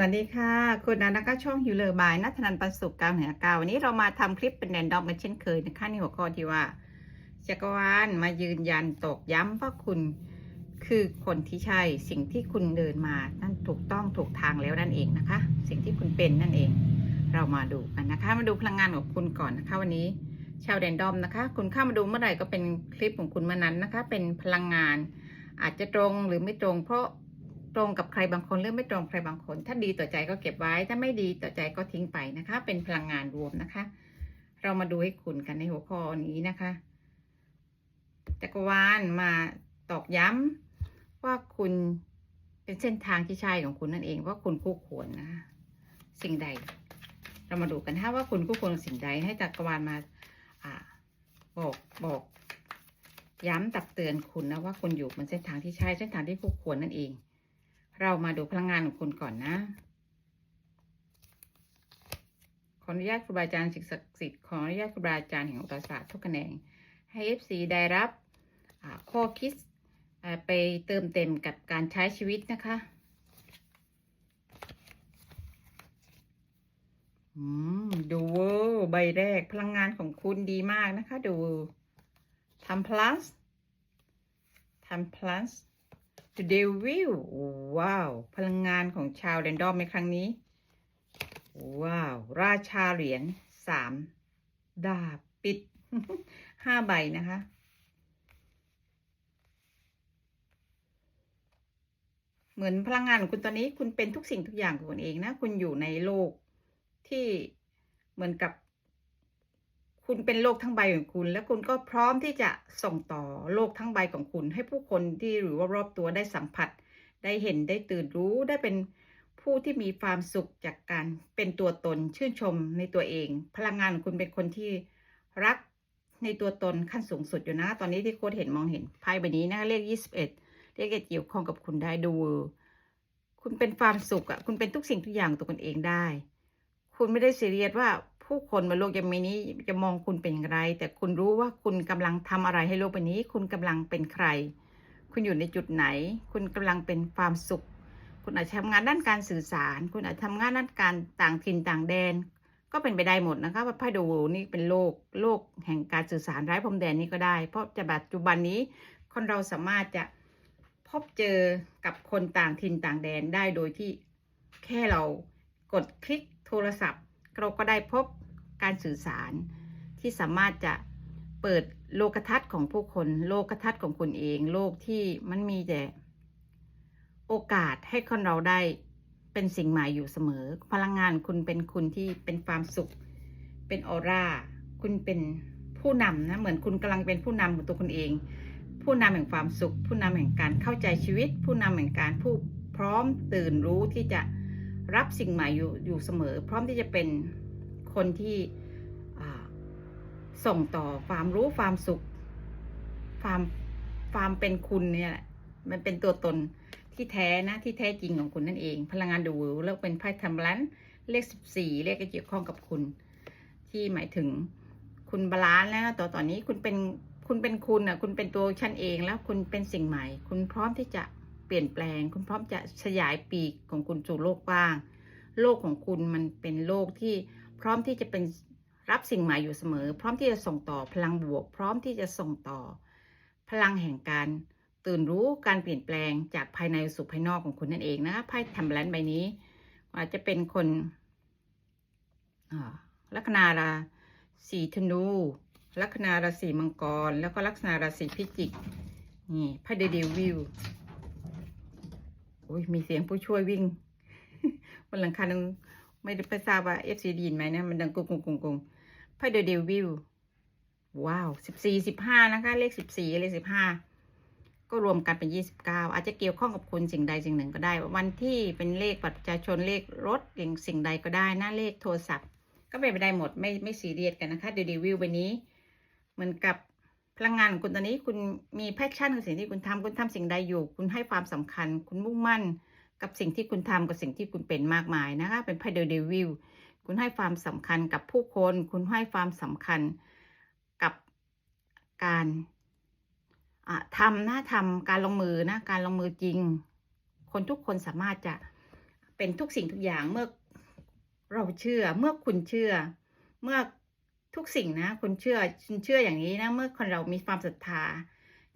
วัสดีค่ะ คุณนันก็ช่องฮิวเลอร์บายนัทนันปันสุขกางเหนือกาววันนี้เรามาทำคลิปเป็นแรนดอมกันเช่นเคยนะคะในหัวข้อที่ว่า จักรวาลมายืนยันตอกย้ำว่าคุณคือคนที่ใช่สิ่งที่คุณเดินมานั่นถูกต้องถูกทางแล้วนั่นเองนะคะ สิ่งที่คุณเป็นนั่นเอง เรามาดูกันนะคะ มาดูพลังงานของคุณก่อนนะคะ วันนี้ชาวแรนดอมนะคะ คุณเข้ามาดูเมื่อไหร่ก็เป็นคลิปของคุณเมื่อนั้นนะคะ เป็นพลังงานอาจจะตรงหรือไม่ตรงเพราะ ตรงกับใครบางคนหรือไม่ตรงใครบางคน ถ้าดีต่อใจก็เก็บไว้ ถ้าไม่ดีต่อใจก็ทิ้งไปนะคะ เป็นพลังงานรวมนะคะ เรามาดูให้คุณกันในหัวข้อนี้นะคะจักรวาลมาตอกย้ำว่าคุณเป็นเส้นทางที่ใช่ของคุณนั่นเองว่าคุณคู่ควรนะสิ่งใด เรามาดูกันถ้าว่าคุณคู่ควรสิ่งใดให้จักรวาลมาอ่าบอกบอก ย้ำตักเตือนคุณนะว่าคุณอยู่บนเส้นทางที่ใช่เส้นทางที่คู่ควรนั่นเอง เรามาดูพลังงานของคุณก่อนนะ ขออนุญาตครูบาอาจารย์ศิษย์ศักดิ์สิทธิ์ขออนุญาตครูบาอาจารย์แห่งโหราศาสตร์ทุกคะแนนให้ FC ได้รับข้อคิดไปเติมเต็มกับการใช้ชีวิตนะคะดูเวอร์ใบแรกพลังงานของคุณดีมากนะคะ ดูทำ plus ทำ plus the devil ว้าว พลังงานของชาวแรนดอมในครั้งนี้ ว้าว ราชาเหรียญสามดาบปิดห้าใบนะคะ เหมือนพลังงานของคุณตอนนี้ คุณเป็นทุกสิ่งทุกอย่างของคุณเองนะ คุณอยู่ในโลกที่เหมือนกับ คุณเป็นโลกทั้งใบของคุณ แล้วคุณก็พร้อมที่จะส่งต่อโลกทั้งใบของคุณ ให้ผู้คนที่หรือว่ารอบตัวได้สัมผัส ได้เห็นได้ตื่นรู้ได้เป็นผู้ที่มีความสุขจากการเป็นตัวตนชื่นชมในตัวเอง พลังงานของคุณเป็นคนที่รักในตัวตนขั้นสูงสุดอยู่นะ ตอนนี้ที่โค้ดเห็นมองเห็นไพ่ใบนี้นะเลขยี่สิบเอ็ดเลขเกี่ยวข้องกับคุณได้ดู คุณเป็นความสุขอะคุณเป็นทุกสิ่งทุกอย่างตัวคุณเองได้ คุณไม่ได้ซีเรียสว่า ผู้คนบนโลกยังมีนี้จะมองคุณเป็นไร แต่คุณรู้ว่าคุณกำลังทำอะไรให้โลกใบนี้ คุณกำลังเป็นใคร คุณอยู่ในจุดไหน คุณกำลังเป็นความสุข คุณอาจจะทำงานด้านการสื่อสาร คุณอาจจะทำงานด้านการต่างถิ่นต่างแดน ก็เป็นไปได้หมดนะคะว่าไพ่ดูนี่เป็นโลกโลกแห่งการสื่อสารไร้พรมแดนนี่ก็ได้ เพราะจะปัจจุบันนี้คนเราสามารถจะพบเจอกับคนต่างถิ่นต่างแดนได้โดยที่แค่เรากดคลิกโทรศัพท์เราก็ได้พบ การสื่อสาร ที่สามารถจะเปิดโลกทัศน์ของผู้คน โลกทัศน์ของคุณเอง โลกที่มันมีแต่โอกาสให้คนเราได้เป็นสิ่งใหม่อยู่เสมอ พลังงานคุณเป็นคุณที่เป็นความสุข เป็นออร่า คุณเป็นผู้นำนะ เหมือนคุณกำลังเป็นผู้นำของตัวคุณเอง ผู้นำแห่งความสุข ผู้นำแห่งการเข้าใจชีวิต ผู้นำแห่งการผู้พร้อมตื่นรู้ที่จะรับสิ่งใหม่อยู่อยู่เสมอ พร้อมที่จะเป็น คนที่ส่งต่อความรู้ความสุข ความความเป็นคุณเนี่ย มันเป็นตัวตนที่แท้นะที่แท้จริงของคุณนั่นเอง พลังงานดูแล้วเป็นไพ่ทัมลันเลขสิบสี่เลขเกี่ยวข้องกับคุณ ที่หมายถึงคุณบาลานซ์แล้วนะต่อตอนนี้คุณเป็นคุณเป็นคุณอะคุณเป็นตัวฉันเองแล้วคุณเป็นสิ่งใหม่ คุณพร้อมที่จะเปลี่ยนแปลง คุณพร้อมจะขยายปีกของคุณสู่โลกกว้าง โลกของคุณมันเป็นโลกที่ พร้อมที่จะเป็นรับสิ่งใหม่อยู่เสมอ พร้อมที่จะส่งต่อพลังบวก พร้อมที่จะส่งต่อ พลังแห่งการตื่นรู้การเปลี่ยนแปลงจากภายในสู่ภายนอกของคุณนั่นเองนะไพ่ทำแลนใบนี้อาจจะเป็นคนลัคนาราศีธนูลัคนาราศีมังกร แล้วก็ลัคนาราศีพิจิกนี่ไพ่เดเดวิลโอ้ยมีเสียงผู้ช่วยวิ่งบนหลังคาดัง ไม่ได้ไปทราบว่าเอฟซีดีนไหมนะ มันดังกุงกุงกุงกุงไพ่เดเดวิลว้าวสิบสี่สิบห้านะคะ เลขสิบสี่เลขสิบห้าก็รวมกันเป็นยี่สิบเก้าอาจจะเกี่ยวข้องกับคุณสิ่งใดสิ่งหนึ่งก็ได้ วันที่เป็นเลขบัตรประชาชนเลขรถอย่างสิ่งใดก็ได้หน้าเลขโทรศัพท์ ก็เป็นไปได้หมดไม่ไม่ซีเรียสกันนะคะเดเดวิลใบนี้ เหมือนกับพลังงานของคุณตอนนี้คุณมีแพชชั่นกับสิ่งที่คุณทำคุณทำสิ่งใดอยู่ คุณให้ความสำคัญ คุณมุ่งมั่น กับสิ่งที่คุณทำกับสิ่งที่คุณเป็นมากมายนะคะ เป็นไพ่เดเดวิลคุณให้ความสำคัญกับผู้คน คุณให้ความสำคัญกับการทำนะทำการลงมือนะการลงมือจริง คนทุกคนสามารถจะเป็นทุกสิ่งทุกอย่างเมื่อเราเชื่อเมื่อคุณเชื่อ เมื่อทุกสิ่งนะ คุณเชื่อคุณเชื่ออย่างนี้นะ เมื่อคนเรามีความศรัทธา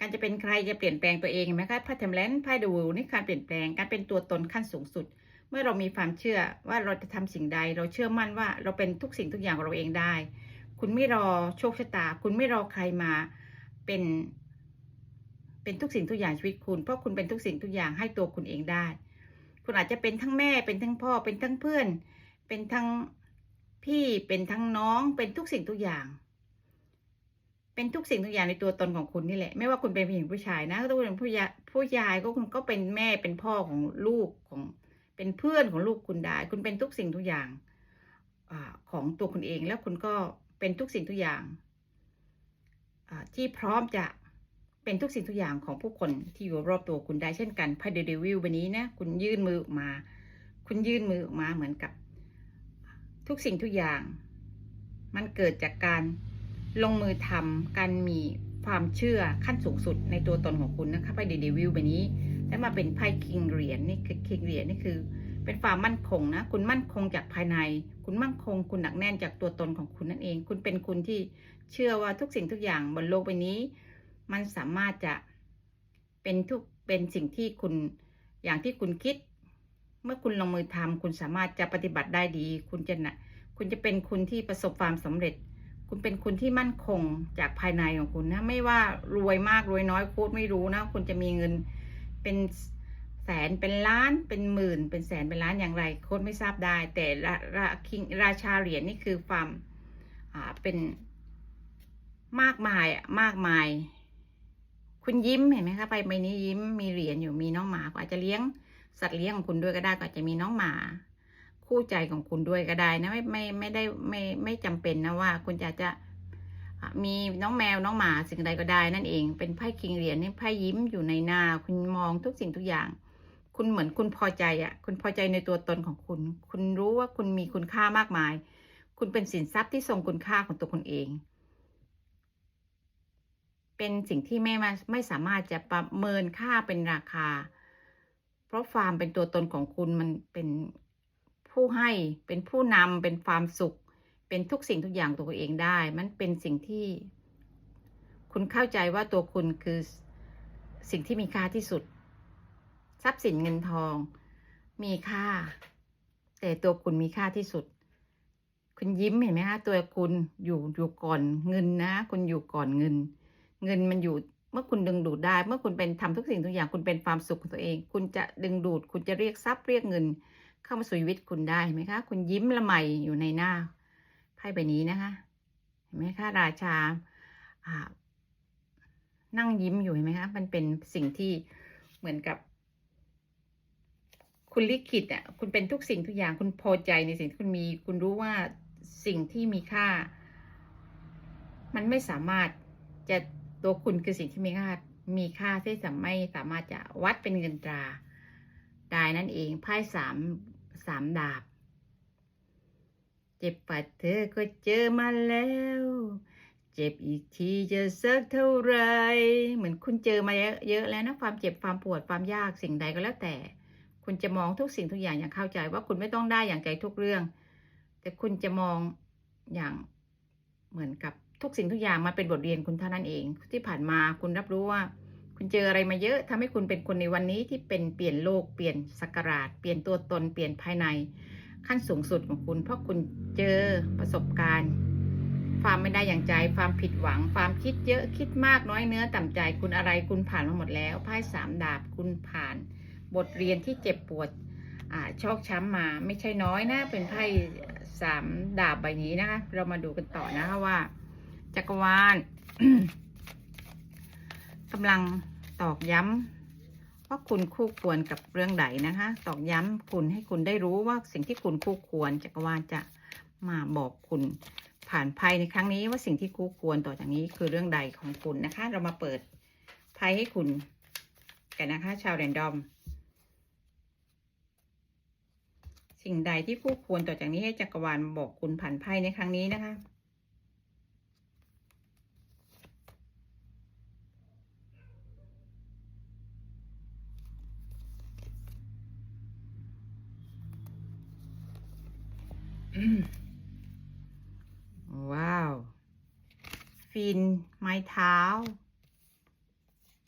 การจะเป็นใครจะเปลี่ยนแปลงตัวเองเห็นไหมคะพระเทมแลนไพ่ดูนี่การเปลี่ยนแปลงการเป็นตัวตนขั้นสูงสุด เมื่อเรามีความเชื่อว่าเราจะทำสิ่งใด เราเชื่อมั่นว่าเราเป็นทุกสิ่งทุกอย่างของเราเองได้ คุณไม่รอโชคชะตา คุณไม่รอใครมาเป็น เป็นทุกสิ่งทุกอย่างชีวิตคุณ เพราะคุณเป็นทุกสิ่งทุกอย่างให้ตัวคุณเองได้ คุณอาจจะเป็นทั้งแม่เป็นทั้งพ่อเป็นทั้งเพื่อน เป็นทั้งพี่เป็นทั้งน้องเป็นทุกสิ่งทุกอย่าง เป็นทุกสิ่งทุกอย่างในตัวตนของคุณนี่แหละ ไม่ว่าคุณเป็นผู้หญิงผู้ชายนะก็ต้องเป็นผู้ยาผู้ยายก็คุณก็เป็นแม่เป็นพ่อของลูกของ เป็นเพื่อนของลูกคุณได้ คุณเป็นทุกสิ่งทุกอย่างอของตัวคุณเองแล้วคุณก็เป็นทุกสิ่งทุกอย่างอที่พร้อมจะเป็นทุกสิ่งทุกอย่างของผู้คนที่อยู่รอบตัวคุณได้เช่นกันไพ่เดเดวิลวันนี้นะคุณยื่นมือออกมา คุณยื่นมือออกมาเหมือนกับ ทุกสิ่งทุกอย่าง มันเกิดจากการ ลงมือทำการมีความเชื่อขั้นสูงสุดในตัวตนของคุณนะคะไพ่เดวิลวันนี้แล้วมาเป็นไพ่คิงเหรียญนี่คือคิงเหรียญนี่คือ เป็นความมั่นคงนะ คุณมั่นคงจากภายใน คุณมั่นคง คุณหนักแน่นจากตัวตนของคุณนั่นเอง คุณเป็นคุณที่เชื่อว่าทุกสิ่งทุกอย่างบนโลกใบนี้ มันสามารถจะเป็นทุกเป็นสิ่งที่คุณอย่างที่คุณคิด เมื่อคุณลงมือทำคุณสามารถจะปฏิบัติได้ดี คุณจะนะคุณจะเป็นคุณที่ประสบความสำเร็จ คุณเป็นคุณที่มั่นคงจากภายในของคุณนะ ไม่ว่ารวยมากรวยน้อยโค้ดไม่รู้นะ คุณจะมีเงินเป็นแสนเป็นล้านเป็นหมื่น เป็นแสนเป็นล้านอย่างไร โค้ดไม่ทราบได้ แต่ราราคิงราชาเหรียญนี่คือความอ่าเป็นมากมายมากมาย คุณยิ้มเห็นไหมคะไปใบนี้ยิ้มมีเหรียญอยู่มีน้องหมาก็อาจจะเลี้ยงสัตว์เลี้ยงของคุณด้วยก็ได้ก็อาจจะมีน้องหมา คู่ใจของคุณด้วยก็ได้นะไม่ไม่ไม่ได้ไม่ไม่จำเป็นนะว่า คุณจะจะอะมีน้องแมวน้องหมาสิ่งใดก็ได้ นั่นเองเป็นไพ่คิงเหรียญนี่ไพ่ยิ้มอยู่ในหน้า คุณมองทุกสิ่งทุกอย่าง คุณเหมือนคุณพอใจอะ คุณพอใจในตัวตนของคุณ คุณรู้ว่าคุณมีคุณค่ามากมาย คุณเป็นสินทรัพย์ที่ทรงคุณค่าของตัวคุณเอง เป็นสิ่งที่ไม่มาไม่สามารถจะประเมินค่าเป็นราคา เพราะฟาร์มเป็นตัวตนของคุณมันเป็น ผู้ให้เป็นผู้นำเป็นความสุข เป็นทุกสิ่งทุกอย่างตัวเองได้ มันเป็นสิ่งที่ คุณเข้าใจว่าตัวคุณคือสิ่งที่มีค่าที่สุด ทรัพย์สินเงินทอง มีค่า แต่ตัวคุณมีค่าที่สุด คุณยิ้มเห็นไหมคะตัวคุณอยู่อยู่ก่อนเงินนะ คุณอยู่ก่อนเงิน เงินมันอยู่เมื่อคุณดึงดูดได้ เมื่อคุณเป็นทำทุกสิ่งทุกอย่างคุณเป็นความสุขของตัวเอง คุณจะดึงดูด คุณจะเรียกทรัพย์เรียกเงิน เข้ามาสู่ชีวิตคุณได้ไหมคะ คุณยิ้มละไมอยู่ในหน้าไพ่ใบนี้นะคะเห็นไหมคะราชาอ่านั่งยิ้มอยู่เห็นไหมคะมันเป็นสิ่งที่เหมือนกับ คุณลิขิตอะคุณเป็นทุกสิ่งทุกอย่างคุณพอใจในสิ่งที่คุณมี คุณรู้ว่าสิ่งที่มีค่า มันไม่สามารถจะตัวคุณคือสิ่งที่มีค่ามีค่าที่จะไม่สามารถจะวัดเป็นเงินตราได้นั่นเองไพ่สาม สามดาบ เจ็บปัดเธอก็เจอมาแล้ว เจ็บอีกทีจะสักเท่าไร เหมือนคุณเจอมาเยอะแล้วนะความเจ็บความปวดความยากสิ่งใดก็แล้วแต่ คุณจะมองทุกสิ่งทุกอย่างอย่างเข้าใจว่าคุณไม่ต้องได้อย่างใจทุกเรื่อง แต่คุณจะมองอย่างเหมือนกับทุกสิ่งทุกอย่างมาเป็นบทเรียนคุณเท่านั้นเอง ที่ผ่านมาคุณรับรู้ว่า คุณเจออะไรมาเยอะทำให้คุณเป็นคนในวันนี้ที่เป็นเปลี่ยนโลกเปลี่ยนสักราชเปลี่ยนตัวตนเปลี่ยนภายในขั้นสูงสุดของคุณ เพราะคุณเจอประสบการณ์ความไม่ได้อย่างใจ ความผิดหวัง ความคิดเยอะคิดมากน้อยเนื้อต่ำใจคุณอะไรคุณผ่านมาหมดแล้วไพ่สามดาบคุณผ่าน บทเรียนที่เจ็บปวดอ่าชอกช้ำมาไม่ใช่น้อยนะ เป็นไพ่สามดาบใบนี้นะคะ เรามาดูกันต่อนะคะว่า จักรวาล กำลังตอกย้ำว่าคุณคู่ควรกับเรื่องใดนะคะ ตอกย้ำคุณให้คุณได้รู้ว่าสิ่งที่คุณคู่ควรจักรวาลจะมาบอกคุณผ่านไพ่ในครั้งนี้ว่าสิ่งที่คู่ควรต่อจากนี้คือเรื่องใดของคุณนะคะ เรามาเปิดไพ่ให้คุณกันนะคะ ชาวแรนดอม สิ่งใดที่คู่ควรต่อจากนี้ให้จักรวาลบอกคุณผ่านไพ่ในครั้งนี้นะคะ ว้าว ฟิน ไม้เท้า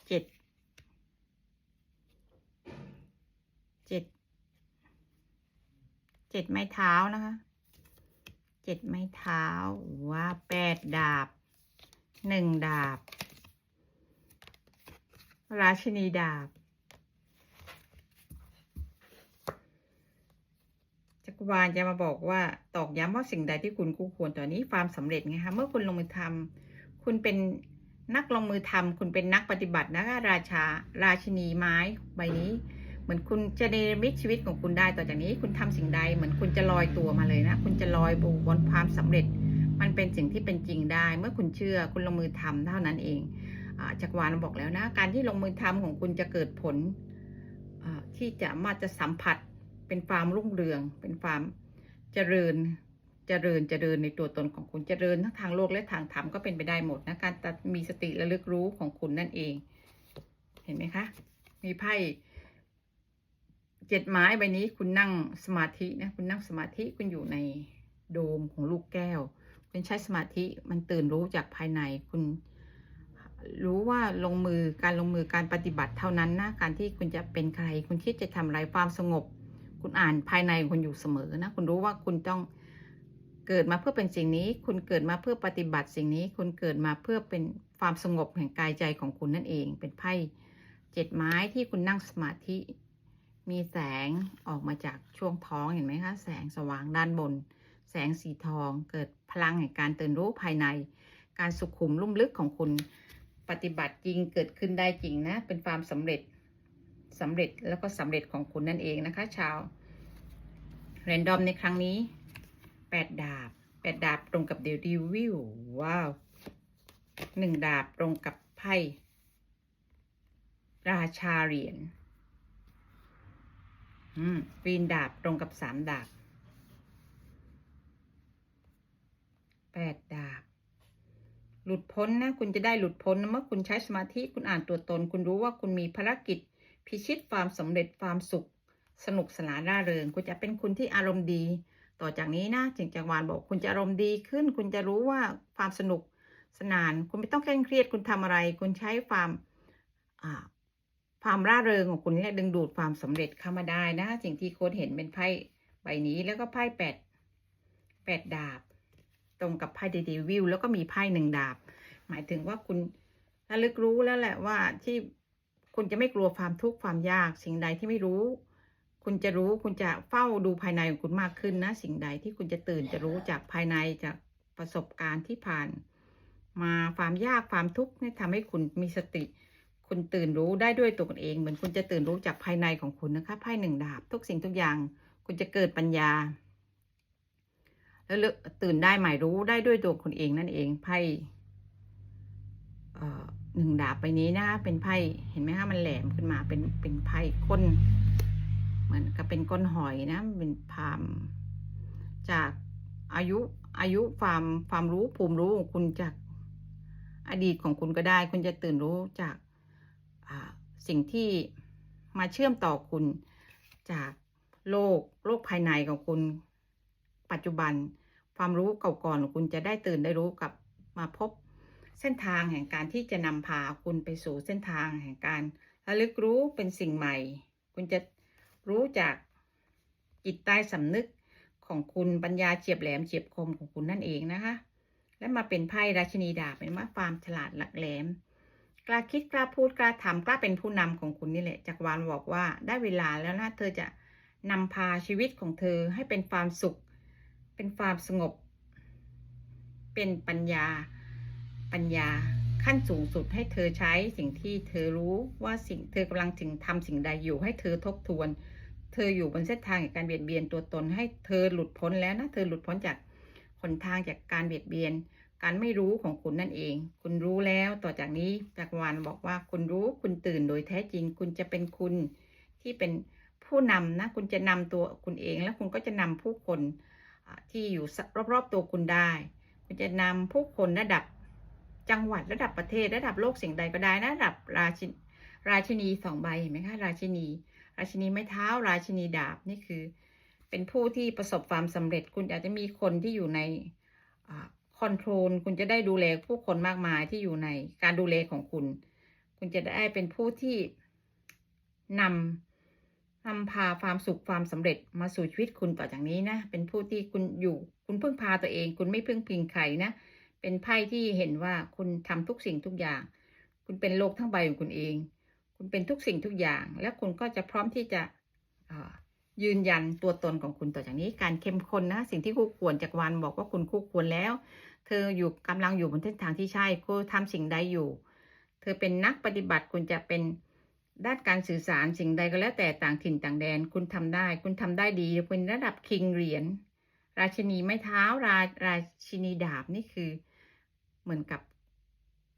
เจ็ด เจ็ด เจ็ดไม้เท้านะคะ เจ็ดไม้เท้าว่าแปดดาบ หนึ่งดาบ ราชินีดาบ จักรวาลจะมาบอกว่าตอกย้ำว่าสิ่งใดที่คุณคู่ควรตอนนี้ความสำเร็จไงคะเมื่อคุณลงมือทำคุณเป็นนักลงมือทำคุณเป็นนักปฏิบัตินะคะราชาราชินีไม้ใบนี้ เหมือนคุณจะเนรมิตชีวิตของคุณได้ต่อจากนี้ คุณทำสิ่งใดเหมือนคุณจะลอยตัวมาเลยนะ คุณจะลอยบนความสำเร็จ มันเป็นสิ่งที่เป็นจริงได้ เมื่อคุณเชื่อคุณลงมือทำเท่านั้นเองอจักรวาลบอกแล้วนะ การที่ลงมือทำของคุณจะเกิดผลที่จะมาจะสัมผัส เป็นความรุ่งเรือง เป็นความเจริญเจริญเจริญในตัวตนของคุณเจริญทั้งทางโลกและทางธรรมก็เป็นไปได้หมดนะการมีสติระลึกรู้ของคุณนั่นเอง เห็นไหมคะ มีไพ่เจ็ดไม้ใบนี้คุณนั่งสมาธินะคุณนั่งสมาธิคุณอยู่ในโดมของลูกแก้ว คุณใช้สมาธิมันตื่นรู้จากภายในคุณรู้ว่าลงมือการลงมือการปฏิบัติเท่านั้นนะการที่คุณจะเป็นใคร คุณคิดจะทำอะไรความสงบ คุณอ่านภายในคุณอยู่เสมอนะ คุณรู้ว่าคุณต้องเกิดมาเพื่อเป็นสิ่งนี้ คุณเกิดมาเพื่อปฏิบัติสิ่งนี้ คุณเกิดมาเพื่อเป็นความสงบแห่งกายใจของคุณนั่นเอง เป็นไพ่เจ็ดไม้ที่คุณนั่งสมาธิ มีแสงออกมาจากช่วงท้องเห็นไหมคะ แสงสว่างด้านบน แสงสีทอง เกิดพลังแห่งการตื่นรู้ภายใน การสุขุมลุ่มลึกของคุณ ปฏิบัติจริงเกิดขึ้นได้จริงนะ เป็นความสำเร็จ สำเร็จแล้วก็สำเร็จของคุณนั่นเองนะคะ ชาวเรนดอมในครั้งนี้แปดดาบแปดดาบตรงกับเดลดิวิวว้าวหนึ่งดาบตรงกับไพ่ราชาเหรียญอืมฟีนดาบตรงกับสามดาบแปดดาบ หลุดพ้นนะ คุณจะได้หลุดพ้นนะเมื่อคุณใช้สมาธิคุณอ่านตัวตน คุณรู้ว่าคุณมีภารกิจ พิชิตความสำเร็จความสุข สนุกสนานร่าเริง คุณจะเป็นคุณที่อารมณ์ดี ต่อจากนี้นะจิงจักรวาลบอกคุณจะอารมณ์ดีขึ้น คุณจะรู้ว่าความสนุกสนาน คุณไม่ต้องเคร่งเครียดคุณทำอะไร คุณใช้ความความร่าเริงของคุณนี่แหละดึงดูดความสำเร็จเข้ามาได้นะ สิ่งที่โค้ดเห็นเป็นไพ่ใบนี้แล้วก็ไพ่แปดแปดดาบ ตรงกับไพ่เดวิลแล้วก็มีไพ่หนึ่งดาบ หมายถึงว่าคุณระลึกรู้แล้วแหละว่าที่ คุณจะไม่กลัวความทุกข์ความยาก สิ่งใดที่ไม่รู้ คุณจะรู้คุณจะเฝ้าดูภายในของคุณมากขึ้นนะ สิ่งใดที่คุณจะตื่นจะรู้จากภายในจากประสบการณ์ที่ผ่าน มาความยากความทุกข์เนี่ยทำให้คุณมีสติ คุณตื่นรู้ได้ด้วยตัวคุณเอง เหมือนคุณจะตื่นรู้จากภายในของคุณนะคะไพ่หนึ่งดาบ ทุกสิ่งทุกอย่าง คุณจะเกิดปัญญา แล้วตื่นได้หมายรู้ได้ด้วยตัวคุณเองนั่นเองไพ่ หนึ่งดาบไปนี้นะคะเป็นไพ่เห็นไหมคะมันแหลมขึ้นมาเป็นเป็นไพ่ก้น เหมือนกับเป็นก้นหอยนะเป็นพามจากอายุอายุความความรู้ภูมิรู้ของคุณจากอดีตของคุณก็ได้ คุณจะตื่นรู้จากสิ่งที่มาเชื่อมต่อคุณจากโลกโลกภายในของคุณ ปัจจุบันความรู้เก่าก่อนของคุณจะได้ตื่นได้รู้กับมาพบ เส้นทางแห่งการที่จะนำพาคุณไปสู่เส้นทางแห่งการระลึกรู้เป็นสิ่งใหม่ คุณจะรู้จากจิตใต้สำนึกของคุณปัญญาเฉียบแหลมเฉียบคมของคุณนั่นเองนะคะ และมาเป็นไพ่ราชินีดาบเป็นว่าความฉลาดหลักแหลมกล้าคิดกล้าพูดกล้าทำกล้าเป็นผู้นำของคุณนี่แหละจักรวาลบอกว่าได้เวลาแล้วนะเธอจะนำพาชีวิตของเธอให้เป็นความสุข เป็นความสงบ เป็นปัญญา ปัญญาขั้นสูงสุดให้เธอใช้สิ่งที่เธอรู้ว่าสิ่งเธอกำลังถึงทำสิ่งใดอยู่ให้เธอทบทวน เธออยู่บนเส้นทางแห่งการเบียดเบียนตัวตนให้เธอหลุดพ้นแล้วนะเธอหลุดพ้นจากหนทางจากการเบียดเบียน การไม่รู้ของคุณนั่นเอง คุณรู้แล้วต่อจากนี้จักรวาลบอกว่าคุณรู้คุณตื่นโดยแท้จริง คุณจะเป็นคุณที่เป็นผู้นำนะคุณจะนำตัวคุณเอง แล้วคุณก็จะนำผู้คนที่อยู่รอบๆตัวคุณได้ คุณจะนำผู้คนระดับ จังหวัดระดับประเทศระดับโลกสิ่งใดก็ได้นะระดับราชินราชินีสองใบเห็นไหมคะราชินี ราชินีไม้เท้า ราชินีดาบนี่คือ เป็นผู้ที่ประสบความสำเร็จ คุณอาจจะมีคนที่อยู่ในคอนโทรลคุณจะได้ดูแลผู้คนมากมายที่อยู่ในการดูแลของคุณ คุณจะได้เป็นผู้ที่นำนำพาความสุขความสำเร็จมาสู่ชีวิตคุณต่อจากนี้นะ เป็นผู้ที่คุณอยู่ คุณพึ่งพาตัวเอง คุณไม่พึ่งพิงใครนะ เป็นไพ่ที่เห็นว่าคุณทำทุกสิ่งทุกอย่าง คุณเป็นโลกทั้งใบของคุณเอง คุณเป็นทุกสิ่งทุกอย่าง และคุณก็จะพร้อมที่จะยืนยันตัวตนของคุณต่อจากนี้ การเข้มข้นนะ สิ่งที่คู่ควรจากวันบอกว่าคุณคู่ควรแล้ว เธออยู่กำลังอยู่บนเส้นทางที่ใช่คุณทำสิ่งใดอยู่ เธอเป็นนักปฏิบัติคุณจะเป็นด้านการสื่อสารสิ่งใดก็แล้วแต่ต่างถิ่นต่างแดน คุณทำได้ คุณทำได้ดีเป็นระดับคิงเหรียญราชินีไม้เท้าราราชินีดาบนี่คือ เหมือนกับ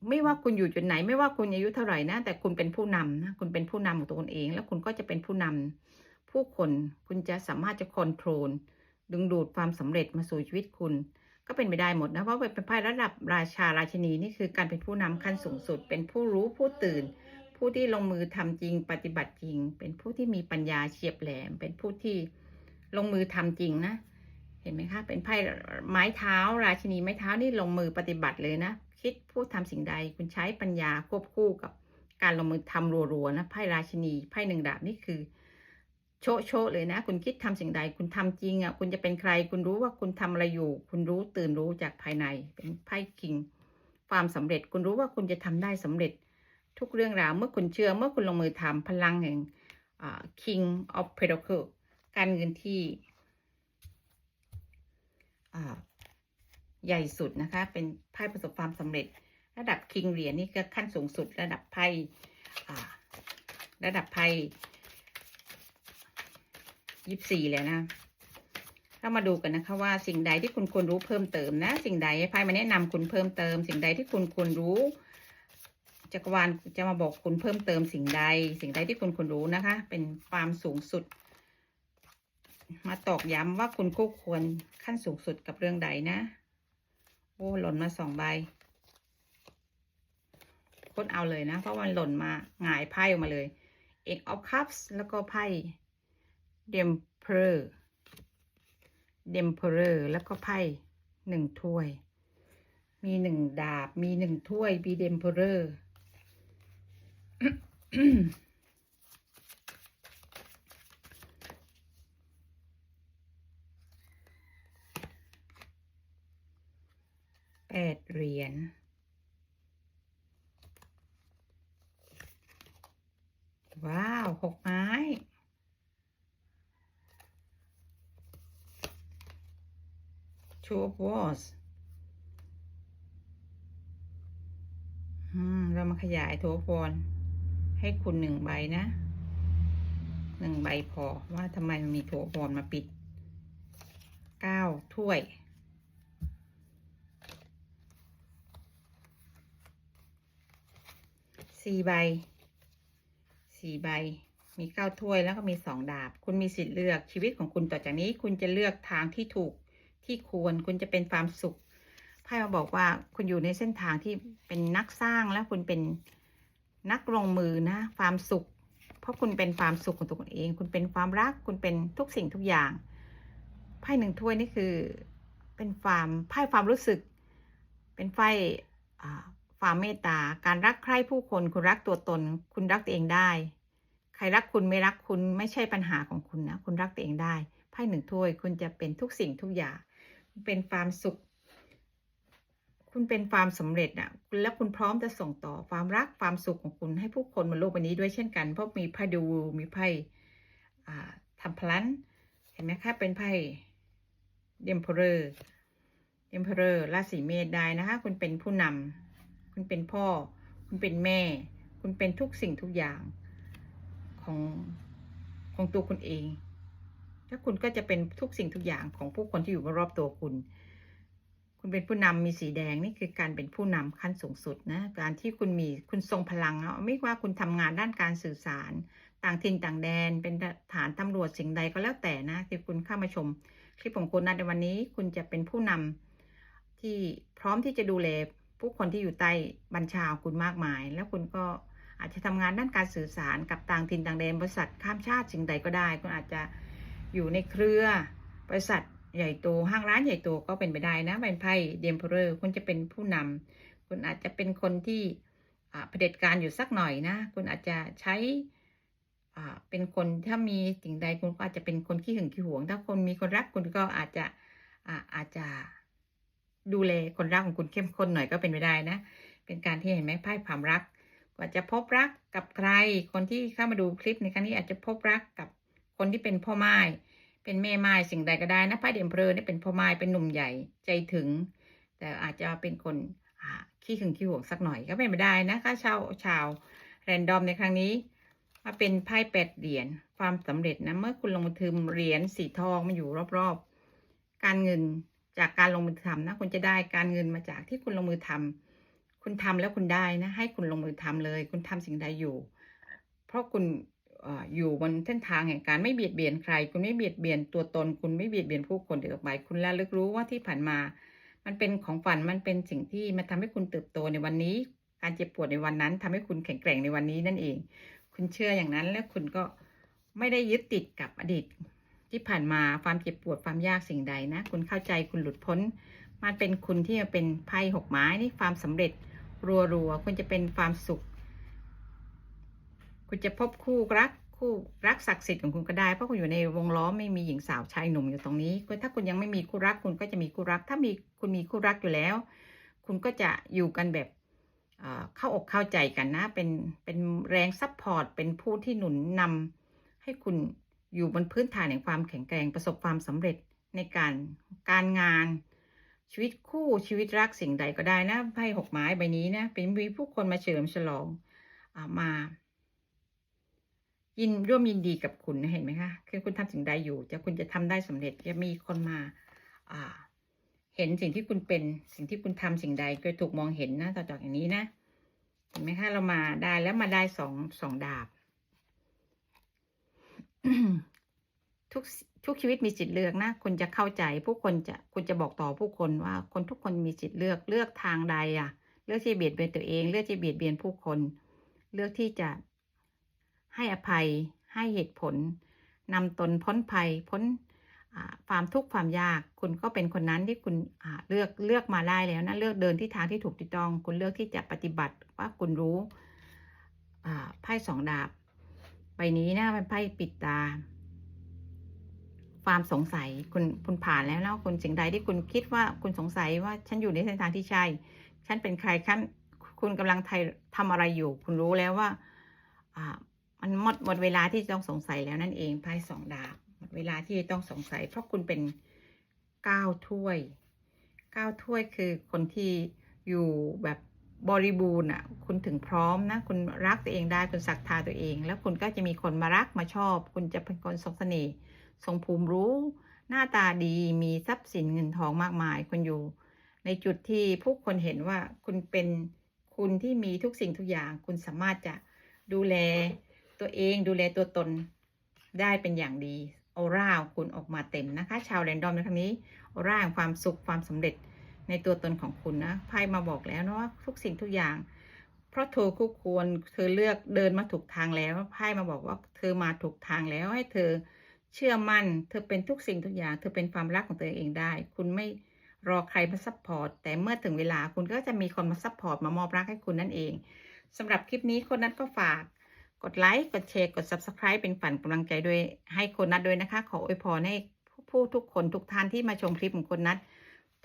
ไม่ว่าคุณอยู่จุดไหน ไม่ว่าคุณอายุเท่าไหร่นะ แต่คุณเป็นผู้นำนะคุณเป็นผู้นำของตัวคุณเอง แล้วคุณก็จะเป็นผู้นำผู้คนคุณจะสามารถจะคอนโทรลดึงดูดความสำเร็จมาสู่ชีวิตคุณ ก็เป็นไปได้หมดนะเพราะเป็นไพ่ระดับราชาราชนีนี่คือการเป็นผู้นำขั้นสูงสุด เป็นผู้รู้ผู้ตื่น ผู้ที่ลงมือทำจริง ปฏิบัติจริง เป็นผู้ที่มีปัญญาเฉียบแหลม เป็นผู้ที่ลงมือทำจริงนะ เห็นไหมคะเป็นไพ่ไม้เท้า ราชินีไม้เท้านี่ลงมือปฏิบัติเลยนะ คิดพูดทำสิ่งใดคุณใช้ปัญญาควบคู่กับการลงมือทำรัวๆนะไพ่ราชินีไพ่หนึ่งดาบนี่คือ โชโชเลยนะ คุณคิดทำสิ่งใด คุณทำจริงอะคุณจะเป็นใคร คุณรู้ว่าคุณทำอะไรอยู่ คุณรู้ตื่นรู้จากภายใน เป็นไพ่คิงความสำเร็จ คุณรู้ว่าคุณจะทำได้สำเร็จ ทุกเรื่องราวเมื่อคุณเชื่อเมื่อคุณลงมือทำพลังแห่ง King of Pentacle การเงินที่ ใหญ่สุดนะคะ เป็นไพ่ประสบความสำเร็จ ระดับคิงเหรียญนี่ก็ขั้นสูงสุด ระดับไพ่ระดับไพ่ยี่สี่เลยนะเรามาดูกันนะคะว่าสิ่งใดที่คุณควรรู้เพิ่มเติมนะ สิ่งใดไพ่มาแนะนำคุณเพิ่มเติม สิ่งใดที่คุณควรรู้จักรวาลจะมาบอกคุณเพิ่มเติมสิ่งใด สิ่งใดที่คุณควรรู้นะคะ เป็นความสูงสุด มาตอกย้ำว่าคุณคู่ควรขั้นสูงสุดกับเรื่องใดนะ โอ้หล่นมาสองใบคตรเอาเลยนะ เพราะมันหล่นมาหงายไพ่ออกมาเลย Eight of Cups แล้วก็ไพ่ Emperor Emperor แล้วก็ไพ่หนึ่งถ้วย มีหนึ่งดาบ มีหนึ่งถ้วย มี Emperor แปดเหรียญว้าวหกไม้ two of wands อืมเรามาขยายทัวฟอนให้คุณหนึ่งใบนะหนึ่งใบพอว่าทำไมมันมีทัวฟอนมาปิดเก้าถ้วย สี่ใบสี่ใบ มีเก้าถ้วยแล้วก็มีสองดาบ คุณมีสิทธิ์เลือกชีวิตของคุณต่อจากนี้ คุณจะเลือกทางที่ถูกที่ควร คุณจะเป็นความสุขไพ่มาบอกว่าคุณอยู่ในเส้นทางที่เป็นนักสร้างแล้วคุณเป็นนักลงมือนะ ความสุข เพราะคุณเป็นความสุขของตัวคุณเอง คุณเป็นความรัก คุณเป็นทุกสิ่งทุกอย่าง ไพ่หนึ่งถ้วยนี่คือ เป็นความไพ่ความรู้สึก เป็นไพ่ ความเมตตา การรักใคร่ผู้คน คุณรักตัวตน คุณรักตัวเองได้ ใครรักคุณไม่รักคุณไม่ใช่ปัญหาของคุณนะ คุณรักตัวเองได้ ไพ่หนึ่งถ้วย คุณจะเป็นทุกสิ่งทุกอย่าง เป็นความสุข คุณเป็นความสำเร็จอะแล้วคุณพร้อมจะส่งต่อความรักความสุขของคุณให้ผู้คนบนโลกใบนี้ด้วยเช่นกัน เพราะมีไพ่ดู มีไพ่ทำพลัน เห็นไหมคะ เป็นไพ่เดมเพอเรอร์เดมเพอเรอร์ราศีเมษได้นะคะ คุณเป็นผู้นำ คุณเป็นพ่อ คุณเป็นแม่ คุณเป็นทุกสิ่งทุกอย่างของของตัวคุณเองถ้าคุณก็จะเป็นทุกสิ่งทุกอย่างของผู้คนที่อยู่รอบตัวคุณ คุณเป็นผู้นำมีสีแดงนี่คือการเป็นผู้นำขั้นสูงสุดนะ การที่คุณมีคุณทรงพลังเนาะไม่ว่าคุณทำงานด้านการสื่อสาร ต่างถิ่นต่างแดน เป็นฐานตำรวจสิ่งใดก็แล้วแต่นะที่คุณเข้ามาชมคลิปของคุณนะในวันนี้ คุณจะเป็นผู้นำที่พร้อมที่จะดูแล ผู้คนที่อยู่ใต้บัญชาคุณมากมาย แล้วคุณก็อาจจะทำงานด้านการสื่อสารกับต่างถิ่นต่างแดนบริษัทข้ามชาติสิ่งใดก็ได้ คุณอาจจะอยู่ในเครือบริษัทใหญ่โตห้างร้านใหญ่โตก็เป็นไปได้นะเป็นไพ่เดมเพอร์คุณจะเป็นผู้นำคุณอาจจะเป็นคนที่อ่าเผด็จการอยู่สักหน่อยนะ คุณอาจจะใช้อ่าเป็นคนถ้ามีสิ่งใดคุณก็อาจจะเป็นคนขี้หึงขี้หวง ถ้าคนมีคนรักคุณก็อาจจะอ่าอาจจะ ดูแลคนรักของคุณเข้มข้นหน่อยก็เป็นไปได้นะ เป็นการที่เห็นไหมไพ่ความรัก กว่าจะพบรักกับใคร คนที่เข้ามาดูคลิปในครั้งนี้อาจจะพบรักกับคนที่เป็นพ่อไม้เป็นแม่ไม้สิ่งใดก็ได้นะไพ่เดมเพลนี่เป็นพ่อไม้เป็นหนุ่มใหญ่ใจถึง แต่อาจจะเป็นคนขี้ขึงขี้หวงสักหน่อยก็เป็นไปได้นะคะชาวชาวแรนดอมในครั้งนี้มาเป็นไพ่แปดเหรียญความสำเร็จนะเมื่อคุณลงมือทำเหรียญสีทองมาอยู่รอบๆ การเงิน จากการลงมือทำนะ คุณจะได้การเงินมาจากที่คุณลงมือทำคุณทำแล้วคุณได้นะ ให้คุณลงมือทำเลย คุณทำสิ่งใดอยู่ เพราะคุณอยู่บนเส้นทางแห่งการไม่เบียดเบียนใคร คุณไม่เบียดเบียนตัวตน คุณไม่เบียดเบียนผู้คนเดือดไปคุณระลึกรู้ว่าที่ผ่านมา มันเป็นของฝันมันเป็นสิ่งที่มันทำให้คุณเติบโตในวันนี้ การเจ็บปวดในวันนั้นทำให้คุณแข็งแกร่งในวันนี้นั่นเอง คุณเชื่ออย่างนั้นแล้วคุณก็ไม่ได้ยึดติดกับอดีต ที่ผ่านมาความเจ็บปวดความยากสิ่งใดนะ คุณเข้าใจคุณหลุดพ้น มันเป็นคุณที่จะเป็นไพ่หกไม้นี่ความสำเร็จรัวๆคุณจะเป็นความสุข คุณจะพบคู่รักคู่รักศักดิ์สิทธิ์ของคุณก็ได้ เพราะคุณอยู่ในวงล้อมไม่มีหญิงสาวชายหนุ่มอยู่ตรงนี้คุณถ้าคุณยังไม่มีคู่รักคุณก็จะมีคู่รัก ถ้ามีคุณมีคู่รักอยู่แล้ว คุณก็จะอยู่กันแบบเข้าอกเข้าใจกันนะ เป็นเป็นแรงซัพพอร์ตเป็นผู้ที่หนุนนำให้คุณ อยู่บนพื้นฐานแห่งความแข็งแกร่งประสบความสำเร็จในการการงาน ชีวิตคู่ชีวิตรักสิ่งใดก็ได้นะไพ่หกไม้ใบนี้นะเป็นมีผู้คนมาเฉลิมฉลองอมา ยินร่วมยินดีกับคุณเห็นไหมคะคือคุณทำสิ่งใดอยู่ จะคุณจะทำได้สำเร็จจะมีคนมา อ่า เห็นสิ่งที่คุณเป็นสิ่งที่คุณทำสิ่งใดก็ถูกมองเห็นนะต่อจากอย่างนี้นะเห็นไหมคะเรามาได้แล้วมาได้สองสองดาบ ทุกทุกชีวิตมีสิทธิ์เลือกนะคุณจะเข้าใจ ผู้คนจะคุณจะบอกต่อผู้คนว่าคนทุกคนมีสิทธิ์เลือกเลือกทางใดอะเลือกที่จะเบียดเบียนตัวเอง เลือกที่จะเบียดเบียนผู้คน เลือกที่จะให้อภัยให้เหตุผลนำตนพ้นภัยพ้นความทุกข์ความยาก คุณก็เป็นคนนั้นที่คุณเลือกเลือกมาได้แล้วนะเลือกเดินที่ทางที่ถูกที่ต้อง คุณเลือกที่จะปฏิบัติว่าคุณรู้ไพ่สองดาบ ใบนี้นะเป็นไพ่ปิดตา ความสงสัยคุณคุณผ่านแล้วแล้วคุณสิ่งใดที่คุณคิดว่าคุณสงสัยว่าฉันอยู่ในเส้นทางที่ใช่ฉันเป็นใครฉันคุณกำลังไทยทำอะไรอยู่ คุณรู้แล้วว่า อ่า มันหมดหมดเวลาที่ต้องสงสัยแล้วนั่นเองไพ่สองดาบหมดเวลาที่ต้องสงสัย เพราะคุณเป็นเก้าถ้วยเก้าถ้วยคือคนที่อยู่แบบ บริบูรณ์อะคุณถึงพร้อมนะ คุณรักตัวเองได้คุณศรัทธาตัวเอง แล้วคุณก็จะมีคนมารักมาชอบ คุณจะเป็นคนทรงเสน่ห์ทรงภูมิรู้ หน้าตาดีมีทรัพย์สินเงินทองมากมาย คุณอยู่ ในจุดที่ผู้คนเห็นว่าคุณเป็นคุณที่มีทุกสิ่งทุกอย่าง คุณสามารถจะดูแลตัวเองดูแลตัวตนได้เป็นอย่างดีออร่าคุณออกมาเต็มนะคะ ชาวแรนดอมในครั้งนี้ออร่าความสุขความสำเร็จ ในตัวตนของคุณนะไพ่มาบอกแล้วนะว่าทุกสิ่งทุกอย่าง เพราะเธอคู่ควรเธอเลือกเดินมาถูกทางแล้วไพ่มาบอกว่าเธอมาถูกทางแล้วให้เธอเชื่อมั่น เธอเป็นทุกสิ่งทุกอย่าง เธอเป็นความรักของตัวเองได้ คุณไม่รอใครมาซัพพอร์ตแต่เมื่อถึงเวลาคุณก็จะมีคนมาซัพพอร์ตมามอบรักให้คุณนั่นเองสำหรับคลิปนี้คนนั้นก็ฝากกดไลค์กดแชร์กด Subscribe เป็นฝันกำลังใจด้วยให้คนนัดด้วยนะคะ ขออวยพรให้ผู้ทุกคนทุกท่านที่มาชมคลิปของคนนัด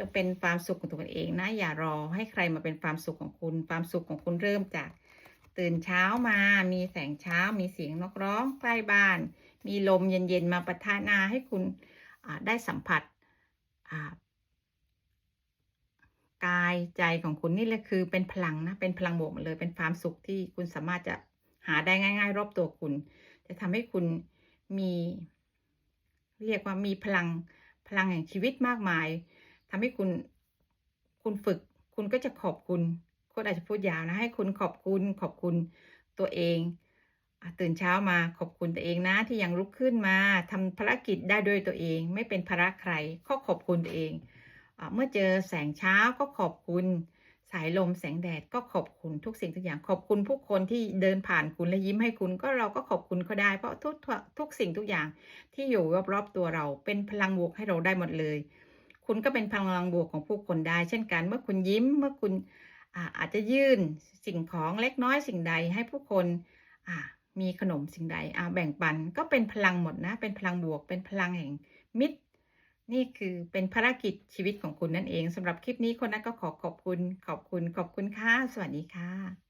จะเป็นความสุขของตัวเองนะ อย่ารอให้ใครมาเป็นความสุขของคุณ ความสุขของคุณเริ่มจาก ตื่นเช้ามา มีแสงเช้า มีเสียงนกร้องใกล้บ้าน มีลมเย็นๆมาประทานาให้คุณได้สัมผัสกายใจของคุณนี่แหละคือเป็นพลังนะ เป็นพลังบวกเลย เป็นความสุขที่คุณสามารถจะหาได้ง่าย ๆ รอบตัวคุณ จะทำให้คุณมี เรียกว่ามีพลังพลังแห่งชีวิตมากมาย ทำให้คุณคุณฝึก คุณก็จะขอบคุณคนอาจจะพูดยาวนะ ให้คุณขอบคุณขอบคุณตัวเองอะตื่นเช้ามาขอบคุณตัวเองนะ ที่ยังลุกขึ้นมาทำภารกิจได้ด้วยตัวเอง ไม่เป็นภาระใครก็ขอบคุณตัวเองอเมื่อเจอแสงเช้าก็ขอบคุณ สายลมแสงแดดก็ขอบคุณทุกสิ่งทุกอย่างขอบคุณผู้คนที่เดินผ่านคุณและยิ้มให้คุณก็เราก็ขอบคุณเขาได้เพราะทุกทุกสิ่งทุกอย่างที่อยู่รอบๆตัวเราเป็นพลังบวกให้เราได้หมดเลย คุณก็เป็นพลังบวกของผู้คนได้ เช่นกัน เมื่อคุณยิ้มเมื่อคุณอาอาจจะยื่นสิ่งของเล็กน้อยสิ่งใดให้ผู้คนมีขนมสิ่งใดอาแบ่งปันก็เป็นพลังหมดนะ เป็นพลังบวก เป็นพลังแห่งมิตร นี่คือเป็นภารกิจชีวิตของคุณนั่นเองสำหรับคลิปนี้คนนั้นก็ขอขอบคุณ ขอบคุณ ขอบคุณค่ะ สวัสดีค่ะ